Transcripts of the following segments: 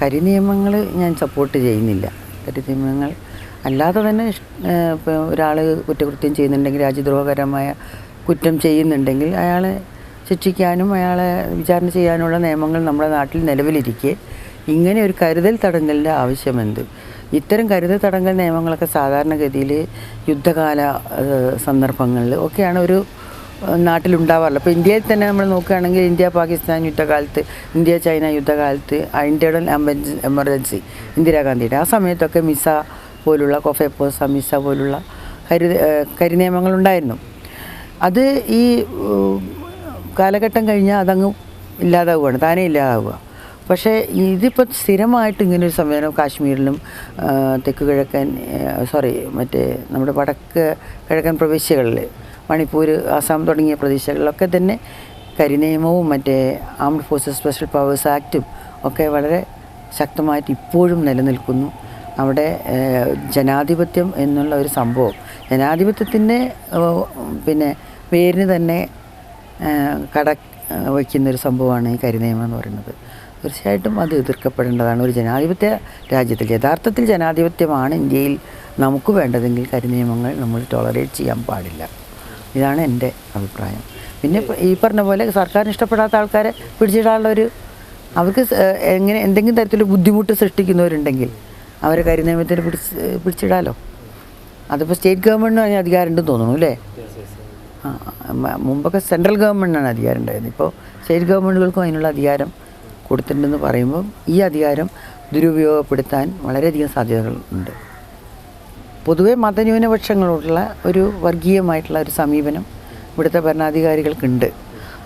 കരി നിയമങ്ങൾ ഞാൻ സപ്പോർട്ട് ചെയ്യുന്നില്ല. കരി നിയമങ്ങൾ അല്ലാതെ തന്നെ ഒരാൾ കുറ്റകൃത്യം ചെയ്യുന്നുണ്ടെങ്കിൽ രാജ്യദ്രോഹകരമായ കുറ്റം ചെയ്യുന്നുണ്ടെങ്കിൽ അയാളെ ശിക്ഷിക്കാനും അയാളെ വിചാരണ ചെയ്യാനുള്ള നിയമങ്ങൾ നമ്മുടെ നാട്ടിൽ നിലവിലിരിക്കെ. ഇങ്ങനെ ഒരു കരുതൽ തടങ്കലിന്റെ ആവശ്യമെന്ത്? ഇത്തരം കരുതൽ തടങ്കൽ നിയമങ്ങളൊക്കെ സാധാരണഗതിയിൽ യുദ്ധകാല സന്ദർഭങ്ങളിൽ ഒക്കെയാണ് ഒരു ഏഹ്, നാട്ടിലുണ്ടാവാറുള്ളത് അപ്പോൾ ഇന്ത്യയിൽ തന്നെ നമ്മൾ നോക്കുകയാണെങ്കിൽ ഇന്ത്യ പാകിസ്ഥാൻ യുദ്ധകാലത്ത് ഇന്ത്യ ചൈന യുദ്ധകാലത്ത് ഇന്ത്യയുടെ എമർജൻസി ഇന്ദിരാഗാന്ധിയുടെ ആ സമയത്തൊക്കെ മിസ പോലുള്ള കൊഫെപ്പോസ മിസ പോലുള്ള കരു കരിനിയമങ്ങളുണ്ടായിരുന്നു അത് ഈ കാലഘട്ടം കഴിഞ്ഞാൽ അതങ്ങ് ഇല്ലാതാവുകയാണ് താനേ ഇല്ലാതാവുക. പക്ഷേ ഇതിപ്പോൾ സ്ഥിരമായിട്ട് ഇങ്ങനെ ഒരു സംവിധാനം കാശ്മീരിലും തെക്ക് കിഴക്കൻ സോറി മറ്റേ നമ്മുടെ വടക്ക് കിഴക്കൻ പ്രവിശ്യകളിൽ മണിപ്പൂർ ആസാം തുടങ്ങിയ പ്രദേശങ്ങളിലൊക്കെ തന്നെ കരിനിയമവും മറ്റേ ആംഡ് ഫോഴ്സസ് സ്പെഷ്യൽ പവേഴ്സ് ആക്റ്റും ഒക്കെ വളരെ ശക്തമായിട്ട് ഇപ്പോഴും നിലനിൽക്കുന്നു. അവിടെ ജനാധിപത്യം എന്നുള്ള ഒരു സംഭവം. ജനാധിപത്യത്തിന്റെ പിന്നെ പേരിന് തന്നെ കട വയ്ക്കുന്നൊരു സംഭവമാണ് ഈ കരിനിയമം എന്ന് പറയുന്നത്. തീർച്ചയായിട്ടും അത് എതിർക്കപ്പെടേണ്ടതാണ് ഒരു ജനാധിപത്യ രാജ്യത്തിൽ. യഥാർത്ഥത്തിൽ ജനാധിപത്യമാണ് ഇന്ത്യയിൽ നമുക്ക് വേണ്ടതെങ്കിൽ കരിനിയമങ്ങൾ നമ്മൾ ടോളറേറ്റ് ചെയ്യാൻ പാടില്ല. ഇതാണ് എന്റെ അഭിപ്രായം. പിന്നെ ഈ പറഞ്ഞ പോലെ സർക്കാരിന് ഇഷ്ടപ്പെടാത്ത ആൾക്കാരെ പിടിച്ചിടാനുള്ള ഒരു അവർക്ക് എങ്ങനെ എന്തെങ്കിലും തരത്തിൽ ബുദ്ധിമുട്ട് സൃഷ്ടിക്കുന്നവരുണ്ടെങ്കിൽ അവരെ കരിനിയമത്തിൽ പിടിച്ച് പിടിച്ചിടാലോ? അതിപ്പോൾ സ്റ്റേറ്റ് ഗവൺമെന്റിന് അതിന് അധികാരം ഉണ്ടെന്ന് തോന്നുന്നു അല്ലേ? ആ, മുമ്പൊക്കെ സെൻട്രൽ ഗവൺമെന്റിനാണ് അധികാരം ഉണ്ടായിരുന്നത്. ഇപ്പോൾ സ്റ്റേറ്റ് ഗവൺമെന്റുകൾക്കും അതിനുള്ള അധികാരം കൊടുത്തിട്ടുണ്ടെന്ന് പറയുമ്പോൾ ഈ അധികാരം ദുരുപയോഗപ്പെടുത്താൻ വളരെയധികം സാധ്യതകൾ ഉണ്ട്. പൊതുവെ മതന്യൂനപക്ഷങ്ങളോടുള്ള ഒരു വർഗീയമായിട്ടുള്ള ഒരു സമീപനം ഇവിടുത്തെ ഭരണാധികാരികൾക്കുണ്ട്.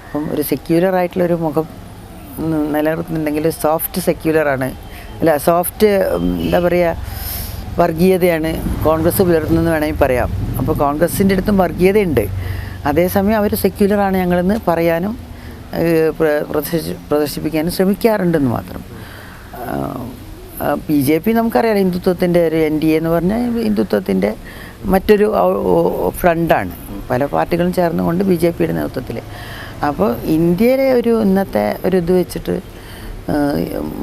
അപ്പം ഒരു സെക്യുലർ ആയിട്ടുള്ള ഒരു മുഖം നിലനിർത്തുന്നുണ്ടെങ്കിൽ സോഫ്റ്റ് സെക്യുലറാണ് അല്ല സോഫ്റ്റ് എന്താ പറയുക വർഗീയതയാണ് കോൺഗ്രസ് പുലർത്തുന്നതെന്ന് വേണമെങ്കിൽ പറയാം. അപ്പോൾ കോൺഗ്രസിന്റെ അടുത്തും വർഗീയതയുണ്ട്. അതേസമയം അവർ സെക്യുലറാണ് ഞങ്ങളെന്ന് പറയാനും പ്രദർശിപ്പിക്കാനും ശ്രമിക്കാറുണ്ടെന്ന് മാത്രം. ബി ജെ പി നമുക്കറിയാം ഹിന്ദുത്വത്തിന്റെ ഒരു എൻ ഡി എ എന്ന് പറഞ്ഞാൽ ഹിന്ദുത്വത്തിന്റെ മറ്റൊരു ഫ്രണ്ടാണ്. പല പാർട്ടികളും ചേർന്നുകൊണ്ട് ബി ജെ പിയുടെ നേതൃത്വത്തിൽ. അപ്പോൾ ഇന്ത്യയിലെ ഒരു ഇന്നത്തെ ഒരു ഇത് വെച്ചിട്ട്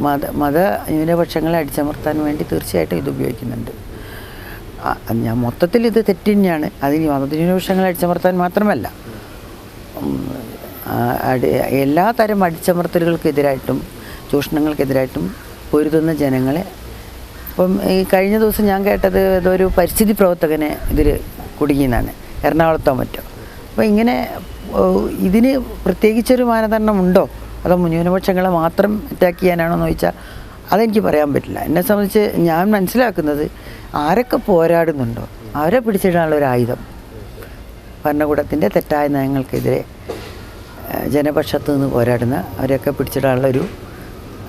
മത മത ന്യൂനപക്ഷങ്ങളെ അടിച്ചമർത്താൻ വേണ്ടി തീർച്ചയായിട്ടും ഇത് ഉപയോഗിക്കുന്നുണ്ട്. ഞാൻ മൊത്തത്തിൽ ഇത് തെറ്റ് തന്നെയാണ്. അതിന് മതന്യൂനപക്ഷങ്ങളെ അടിച്ചമർത്താൻ മാത്രമല്ല. എല്ലാ തരം അടിച്ചമർത്തലുകൾക്കെതിരായിട്ടും ചൂഷണങ്ങൾക്കെതിരായിട്ടും പൊരുതുന്ന ജനങ്ങളെ. അപ്പം ഈ കഴിഞ്ഞ ദിവസം ഞാൻ കേട്ടത് ഇതൊരു പരിസ്ഥിതി പ്രവർത്തകനെ ഇതിൽ കുടുങ്ങിയെന്നാണ്. എറണാകുളത്തോ മറ്റോ. അപ്പോൾ ഇങ്ങനെ ഇതിന് പ്രത്യേകിച്ചൊരു മാനദണ്ഡമുണ്ടോ? അതോ ന്യൂനപക്ഷങ്ങളെ മാത്രം അറ്റാക്ക് ചെയ്യാനാണോ എന്ന് ചോദിച്ചാൽ അതെനിക്ക് പറയാൻ പറ്റില്ല. എന്നെ സംബന്ധിച്ച് ഞാൻ മനസ്സിലാക്കുന്നത് ആരൊക്കെ പോരാടുന്നുണ്ടോ? അവരെ പിടിച്ചിടാനുള്ള ഒരു ആയുധം. ഭരണകൂടത്തിന്റെ തെറ്റായ നയങ്ങൾക്കെതിരെ ജനപക്ഷത്തു നിന്ന് പോരാടുന്ന അവരെയൊക്കെ പിടിച്ചിടാനുള്ള ഒരു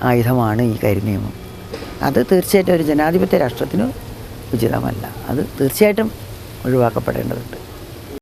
ആയുധമാണ് ഈ കരിനിയമം. അത് തീർച്ചയായിട്ടും ഒരു ജനാധിപത്യ രാഷ്ട്രത്തിന് ഉചിതമല്ല. അത് തീർച്ചയായിട്ടും ഒഴിവാക്കപ്പെടേണ്ടതുണ്ട്.